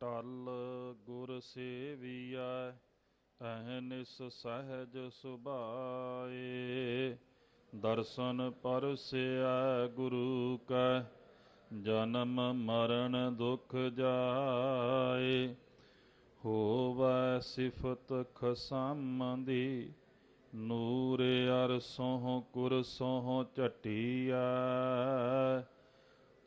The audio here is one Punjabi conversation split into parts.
ਟਲ ਗੁਰ ਸੇਵੀਐ ਅਹਨਿਸ ਸਹਿਜ ਸੁਭਾਏ। ਦਰਸ਼ਨ ਪਰਸਿਆ ਗੁਰੂ ਕੈ, ਜਨਮ ਮਰਨ ਦੁਖ ਜਾਏ। ਹੋਵੈ ਸਿਫਤ ਖਸਮ ਦੀ ਨੂਰ ਅਰਸੋਂ ਕੁਰਸੋਂ ਝਟੀਐ।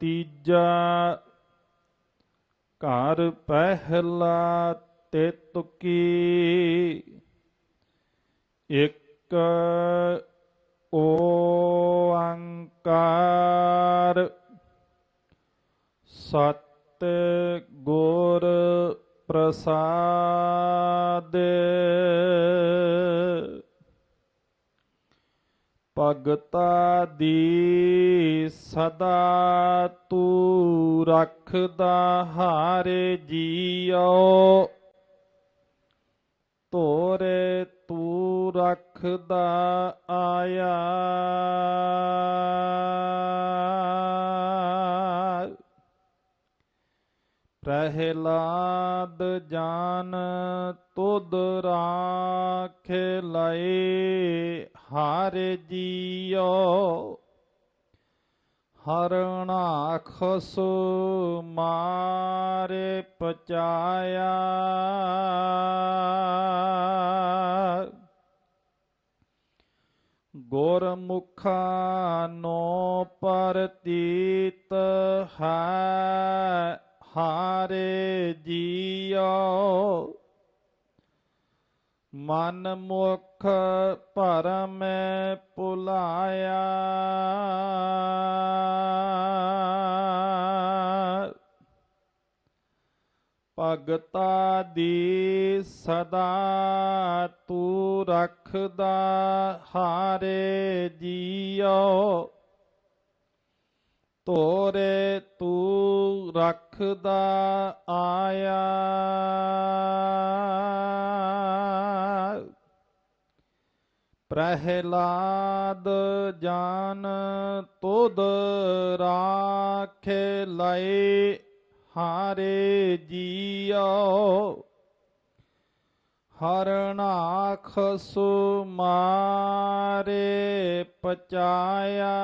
ਤੀਜਾ ਘਰ ਪਹਿਲਾ ਤੇ ਤੁਕੀ। ਇਕ ਓੰਕਾਰ ਸਤ ਗੁਰ ਪ੍ਰਸਾਦ। ਭਗਤਾ ਦੀ ਸਦਾ ਤੂੰ ਰੱਖਦਾ ਹਾਰੇ ਜੀਉ ਤੋਰੇ ਤੂੰ ਰੱਖਦਾ ਆਇਆ। ਪ੍ਰਹਿਲਾਦ ਜਾਨ ਤੁਧ ਰਾਖੇ ਲਏ। ਹਾਰੇ ਜੀਉ ਹਰਣਾਖਸ ਮਾਰੇ ਪਚਾਇਆ ਗੁਰਮੁਖਾ ਨੋ ਪਰਤੀਤ ਹੈ ਹਾਰੇ ਜੀਓ ਮਨ ਮੁਖ ਭਰਮ ਪੁਲਾਇਆ ਭਗਤਾ ਦੀ ਸਦਾ ਤੂੰ ਰੱਖਦਾ ਹਾਰੇ ਜੀਓ। ਤੋਰੇ ਤੂੰ ਰੱਖਦਾ ਆਇਆ। ਪ੍ਰਹਿਲਾਦ ਜਾਨ ਤੁਧ ਰਾਖੇ ਲਏ ਹਾਰੇ ਜੀਓ। ਹਰਨਾਖ ਮਾਰੇ ਪਚਾਇਆ।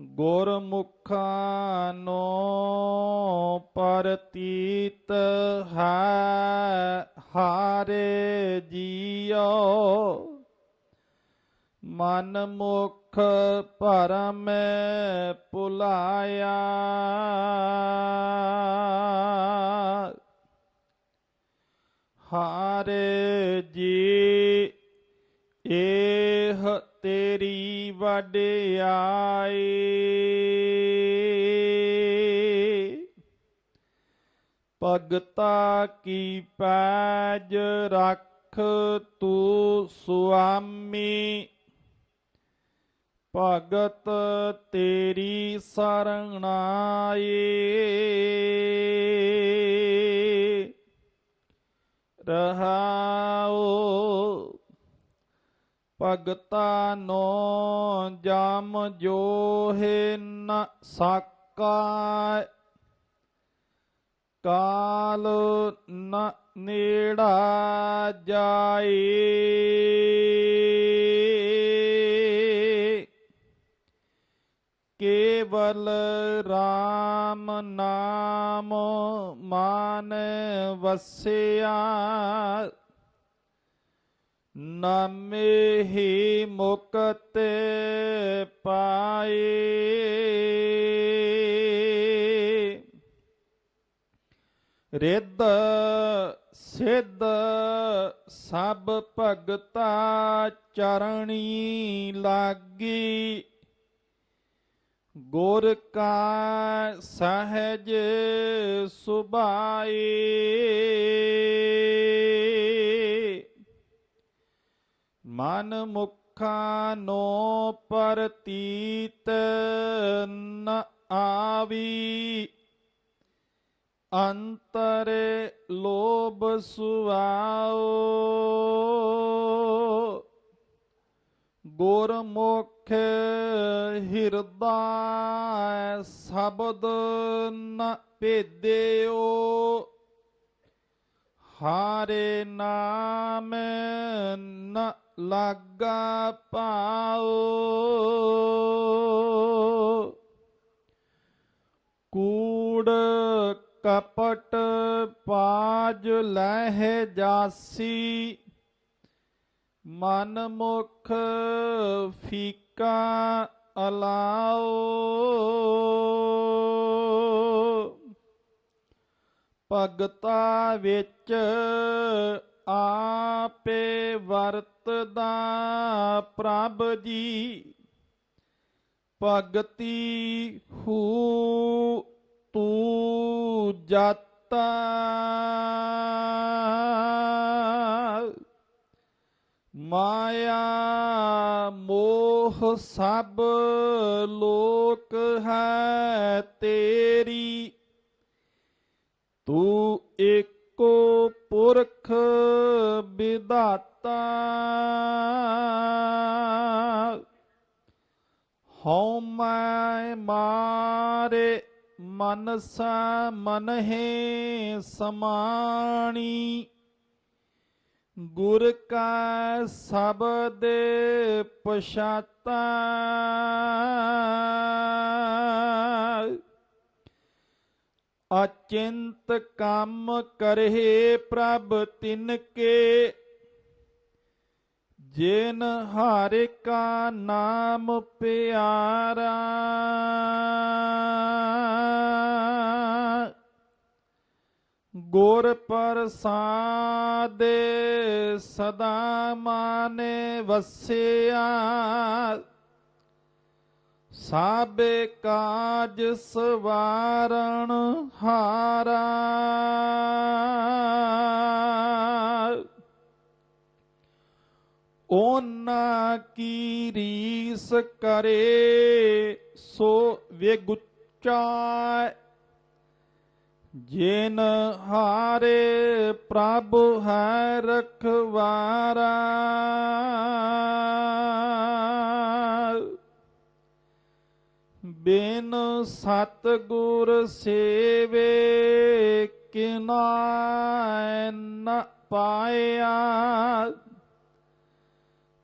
ਗੁਰਮੁਖਾਂ ਨੋ ਪਰਤੀਤ ਹੈ ਹਾਰੇ ਜੀਓ। ਮਨ ਮੁਖ ਭਰਮ ਪੁਲਾਇਆ। ਹਾਰੇ ਜੀ ਇਹ ਤੇਰੀ ਵਡਿਆਈ ਭਗਤਾ ਕੀ ਪੈਜ ਰੱਖ ਤੂੰ ਸੁਆਮੀ। ਭਗਤ ਤੇਰੀ ਸਰਣਾਏ ਰਹਾਉ ਭਗਤਾ ਨੋ ਜਮ ਜੋਹਿ ਨ ਸਾਕਾ ਕਾਲ ਨ ਨੇੜਾ ਜਾਏ ਕੇਵਲ RAM ਨਾਮ ਮਾਨ ਵਸਿਆ, ਨਾਮੇ ਹੀ ਮੁਕਤ ਪਾਏ। ਰਿੱਧ ਸਿੱਧ ਸਭ ਭਗਤਾ ਚਰਣੀ ਲਾਗੀ। ਗੁਰ ਕਾ ਸਹਿਜ ਸੁਭਾਏ ਮਨ ਮੁਖਾ ਨੋ ਪ੍ਰਤੀਤ ਨ ਆਵੀ। ਅੰਤਰ ਲੋਭ ਸੁਆਓ। ਗੁਰਮੁਖ ਹਿਰਦਾ ਸ਼ਬਦ ਨ ਭੇਦਿਓ, ਹਾਰੇ ਨਾਮ ਨ ਲਾਗਾ ਪਾਓ। ਕੂੜ ਕਪਟ ਪਾਜ ਲਹਿ ਜਾਸੀ ਮਨ ਮੁਖ ਫੀਕਾ ਅਲਾਓ। ਭਗਤਾ ਵਿੱਚ ਆਪੇ ਵਰਤਦਾ ਪ੍ਰਭ ਜੀ। ਭਗਤੀ ਹੂ ਤੂੰ ਜਾਤਾ। ਮਾਇਆ ਮੋਹ ਸਭ ਲੋਕ ਹੈ ਤੇਰੀ। ਤੂੰ ਏਕੋ ਪੁਰਖ ਵਿਦਾਤਾ ਹਉ ਮੈਂ ਮਾਰੇ ਮਨਸਾ ਮਨਹਿ ਸਮਾਣੀ। ਗੁਰ ਕਾ ਸ਼ਬਦ ਪਛਾਤਾ ਅਚਿੰਤ ਕੰਮ ਕਰਹਿ ਪ੍ਰਭ ਤਿਨ ਕੇ। ਜਿਨ ਹਰਿ ਕਾ ਨਾਮ ਪਿਆਰਾ। ਗੁਰ ਪ੍ਰਸਾਦੇ ਸਦਾ ਮਾਨੇ ਵਸਿਆ। ਸਾਬੇ ਕਾਜ ਸਵਾਰਣ ਹਾਰਾ। ਓਨਾ ਕੀ ਰੀਸ ਕਰੇ ਸੋ ਵਿਗੁਚਾ ਜਿਨ ਹਾਰੇ ਪ੍ਰਭ ਹੈ ਰਖਵਾਰਾ। ਬਿਨ ਸਤਗੁਰ ਸੇਵੇ ਕਿਨਾ ਨ ਪਾਇਆ।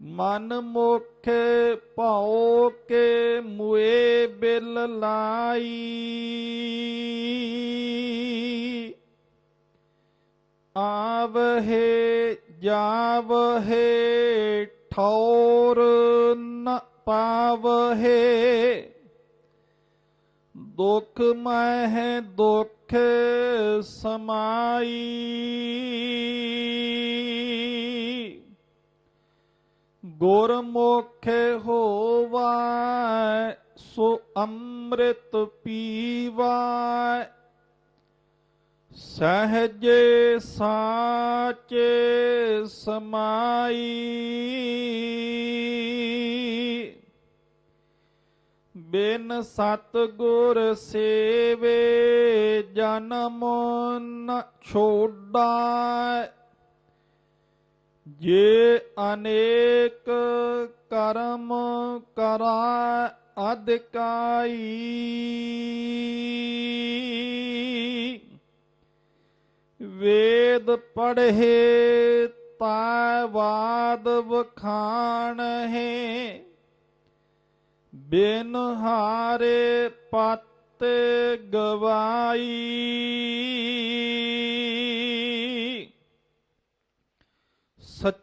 ਮਨ ਮੁਖੇ ਭਾਉ ਕੇ ਮੁਏ ਬਿਲ ਲਾਈ। ਆਵਹਿ ਜਾਵਹਿ ਠੌਰ ਨ ਪਾਵਹਿ। ਦੁਖ ਮਹਿ ਦੁਖ ਸਮਾਈ। ਗੁਰਮੁਖ ਹੋਵਾ ਸੋ ਅੰਮ੍ਰਿਤ ਪੀਵਾ ਸਹਜੇ ਸਾਚੇ ਸਮਾਈ। ਬਿਨ ਸਤ ਗੁਰ ਸੇਵੇ ਜਨਮ ਨ ਛੋਡਾ ਜੇ ਅਨੇਕ ਕਰਮ ਕਰਾ ਅਧਿਕਾਈ ਵੇਦ ਪੜ੍ਹੇ ਤਾ ਬਾਦ ਵਖਾਣ ਹੈ ਬਿਨ ਹਾਰੇ ਪਤ ਗਵਾਈ।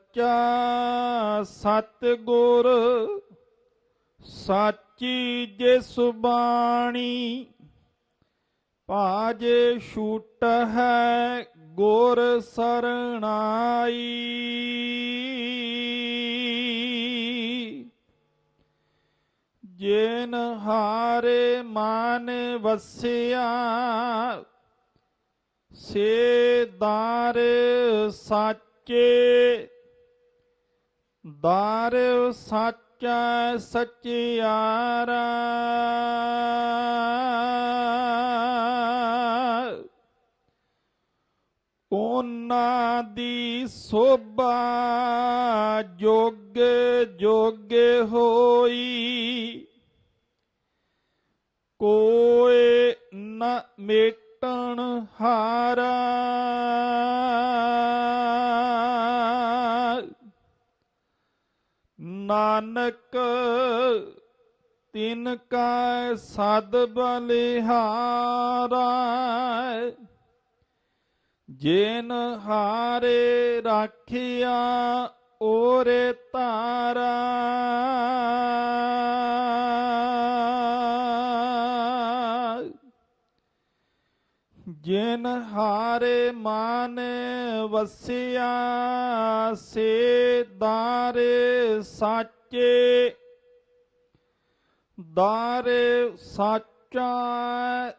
ਸੱਚਾ ਸਤਿਗੁਰ, ਸਾਚੀ ਜੇ ਸੁਬਾਣੀ ਪਾਜੇ ਛੂਟ ਹੈ ਗੁਰ ਸਰਣਾਈ। ਜੇਨ ਹਾਰੇ ਮਾਨ ਵਸਿਆ, ਸੇ ਦਾਰ ਸਾਚੇ ਦਾਰ ਸਾਚਾ ਸਚਿਆਰਾ ਉਹਨਾਂ ਦੀ ਸੋਭਾ ਜੋਗ ਜੋਗੇ ਹੋਈ। ਕੋਏ ਨ ਮੇਟਣ ਹਾਰਾ। ਨਾਨਕ ਤਿਨ ਕਾ ਸਦ ਬਲਿਹਾਰਾ ਜਿਨ ਹਾਰੇ ਰਾਖਿਆ ਓਰੇ ਤਾਰਾ। ਹਾਰੇ ਮਾਨ ਵਸਿਆ, ਸੇ ਦਾਰੇ ਸਾਚੇ। ਦਾਰੇ ਸਾਚਾ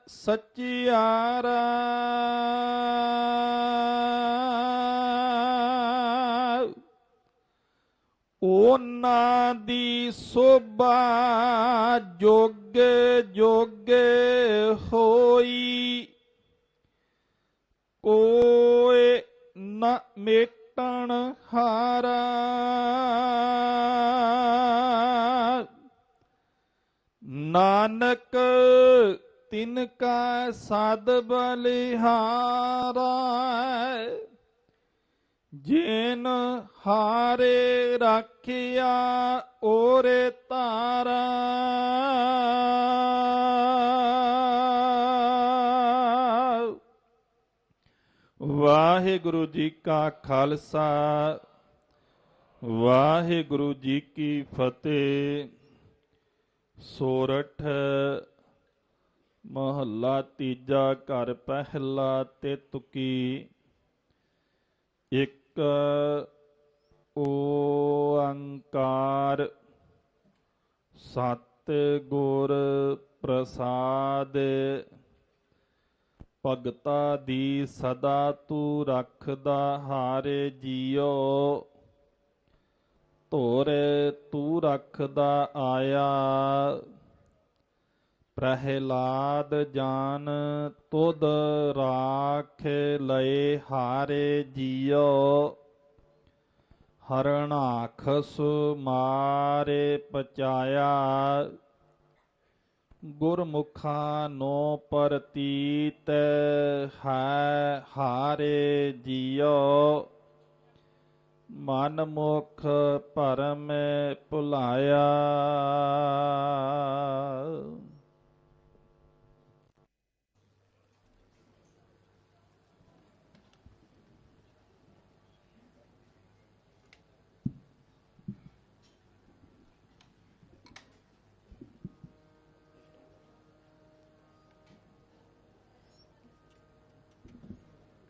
ਸਚਿਆਰਾ। ਉਹਨਾਂ ਦੀ ਸੋਭਾ ਜੋਗ ਜੋਗ ਹੋਈ ਕੋਏ ਨ ਮੇਟਣ ਹਾਰਾ। ਨਾਨਕ ਤਿਨ ਕਾ ਸਦ ਬਲਿਹਾਰਾ। ਜਿਨ ਹਾਰੇ ਰਾਖਿਆ ਓਰੇ ਤਾਰਾ। ਵਾਹਿਗੁਰੂ ਜੀ ਕਾ ਖਾਲਸਾ, ਵਾਹਿਗੁਰੂ ਜੀ ਕੀ ਫਤਿਹ। ਸੋਰਠ, ਮਹੱਲਾ ਤੀਜਾ ਘਰ ਪਹਿਲਾ ਤੇ ਤੁਕੀ ਇੱਕ ਓੰਕਾਰ ਸਤ ਗੁਰ ਪ੍ਰਸਾਦ। ਭਗਤਾ ਦੀ ਸਦਾ ਤੂੰ ਰੱਖਦਾ ਹਾਰੇ ਜੀਓ। ਧੋਰੇ ਤੂੰ ਰੱਖਦਾ ਆਇਆ। ਪ੍ਰਹਿਲਾਦ ਜਾਨ ਤੁਧ ਰਾਖ ਲਏ ਹਾਰੇ ਜੀਓ। ਹਰਣਾਖਸ ਮਾਰੇ ਪਚਾਇਆ। ਗੁਰਮੁਖਾਂ ਨੋ ਪ੍ਰਤੀਤ ਹੈ ਹਾਰੇ ਜੀਓ ਮਨ ਮੁਖ ਭਰਮ ਭੁਲਾਇਆ।